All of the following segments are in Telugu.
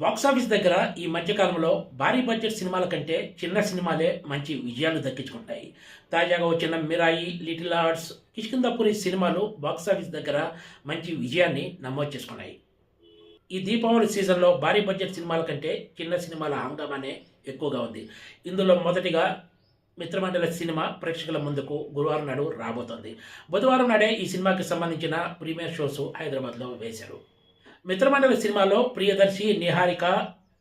బాక్సాఫీస్ దగ్గర ఈ మధ్యకాలంలో భారీ బడ్జెట్ సినిమాల కంటే చిన్న సినిమాలే మంచి విజయాలు దక్కించుకుంటాయి. తాజాగా వచ్చిన మిరాయి లిటిల్ ఆర్ట్స్ కిష్కిందపురి సినిమాలు బాక్సాఫీస్ దగ్గర మంచి విజయాన్ని నమోదు చేసుకున్నాయి. ఈ దీపావళి సీజన్లో భారీ బడ్జెట్ సినిమాల కంటే చిన్న సినిమాల హంగామానే ఎక్కువగా ఉంది. ఇందులో మొదటిగా మిత్రమండల సినిమా ప్రేక్షకుల ముందుకు గురువారం నాడు రాబోతోంది. బుధవారం నాడే ఈ సినిమాకి సంబంధించిన ప్రీమియర్ షోస్ హైదరాబాద్లో వేశారు. మిత్రమండలి సినిమాలో ప్రియదర్శి నిహారిక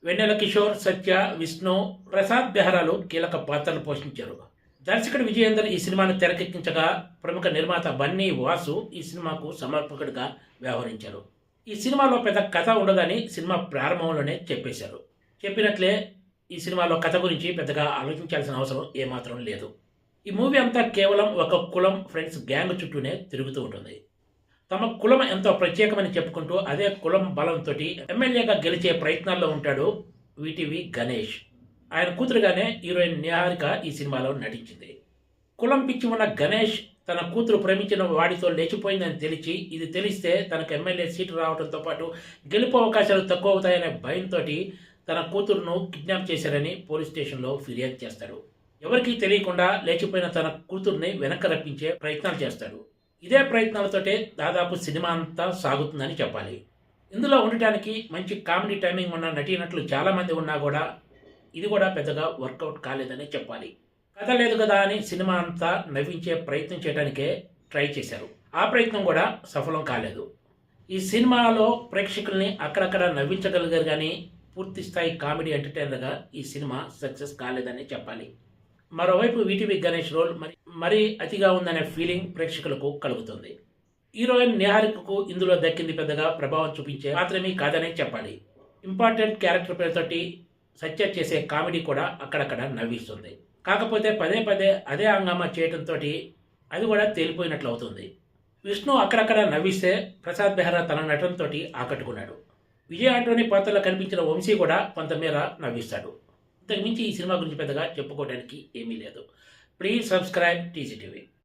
వెన్నెల కిషోర్ సత్య విష్ణు ప్రసాద్ బెహ్రాలు కీలక పాత్రలు పోషించారు. దర్శకుడు విజయేందర్ ఈ సినిమాను తెరకెక్కించగా ప్రముఖ నిర్మాత బన్నీ వాసు ఈ సినిమాకు సమర్పకుడిగా వ్యవహరించారు. ఈ సినిమాలో పెద్ద కథ ఉండదని సినిమా ప్రారంభంలోనే చెప్పేశారు. చెప్పినట్లే ఈ సినిమాలో కథ గురించి పెద్దగా ఆలోచించాల్సిన అవసరం ఏమాత్రం లేదు. ఈ మూవీ అంతా కేవలం ఒక కులం ఫ్రెండ్స్ గ్యాంగ్ చుట్టూనే తిరుగుతూ ఉంటుంది. తమ కులం ఎంతో ప్రత్యేకమని చెప్పుకుంటూ అదే కులం బలంతో ఎమ్మెల్యేగా గెలిచే ప్రయత్నాల్లో ఉంటాడు విటివి గణేష్. ఆయన కూతురుగానే హీరోయిన్ నిహారిక ఈ సినిమాలో నటించింది. కులం పిచ్చి ఉన్న గణేష్ తన కూతురు ప్రేమించిన వాడితో లేచిపోయిందని తెలిసి ఇది తెలిస్తే తనకు ఎమ్మెల్యే సీటు రావడంతో పాటు గెలుపు అవకాశాలు తక్కువ అవుతాయనే భయంతో తన కూతురును కిడ్నాప్ చేశారని పోలీస్ స్టేషన్లో ఫిర్యాదు చేస్తాడు. ఎవరికీ తెలియకుండా లేచిపోయిన తన కూతుర్ని వెనక్కి రప్పించే ప్రయత్నాలు చేస్తాడు. ఇదే ప్రయత్నాలతోటే దాదాపు సినిమా అంతా సాగుతుందని చెప్పాలి. ఇందులో ఉండటానికి మంచి కామెడీ టైమింగ్ ఉన్న నటీనటులు చాలామంది ఉన్నా కూడా ఇది కూడా పెద్దగా వర్కౌట్ కాలేదని చెప్పాలి. కథ లేదు కదా అని సినిమా అంతా నవ్వించే ప్రయత్నం చేయడానికే ట్రై చేశారు. ఆ ప్రయత్నం కూడా సఫలం కాలేదు. ఈ సినిమాలో ప్రేక్షకుల్ని అక్కడక్కడ నవ్వించగలిగారు కానీ పూర్తి స్థాయి కామెడీ ఎంటర్టైనర్గా ఈ సినిమా సక్సెస్ కాలేదని చెప్పాలి. మరోవైపు వీటివి గణేష్ రోల్ మరి మరీ అతిగా ఉందనే ఫీలింగ్ ప్రేక్షకులకు కలుగుతుంది. హీరోయిన్ నిహారికకు ఇందులో దక్కింది పెద్దగా ప్రభావం చూపించే మాత్రమే కాదనే చెప్పాలి. ఇంపార్టెంట్ క్యారెక్టర్ పేరుతోటి సత్య చేసే కామెడీ కూడా అక్కడక్కడ నవ్విస్తుంది. కాకపోతే పదే పదే అదే హంగామా చేయడంతో అది కూడా తేలిపోయినట్లు అవుతుంది. విష్ణు అక్కడక్కడ నవ్విస్తే ప్రసాద్ బెహ్రా తన నటనతో ఆకట్టుకున్నాడు. విజయ్ ఆంటోనీ పాత్రలో కనిపించిన వంశీ కూడా కొంతమేర నవ్విస్తాడు. ఇంతకుమించి ఈ సినిమా గురించి పెద్దగా చెప్పుకోవడానికి ఏమీ లేదు. Please subscribe TGTV.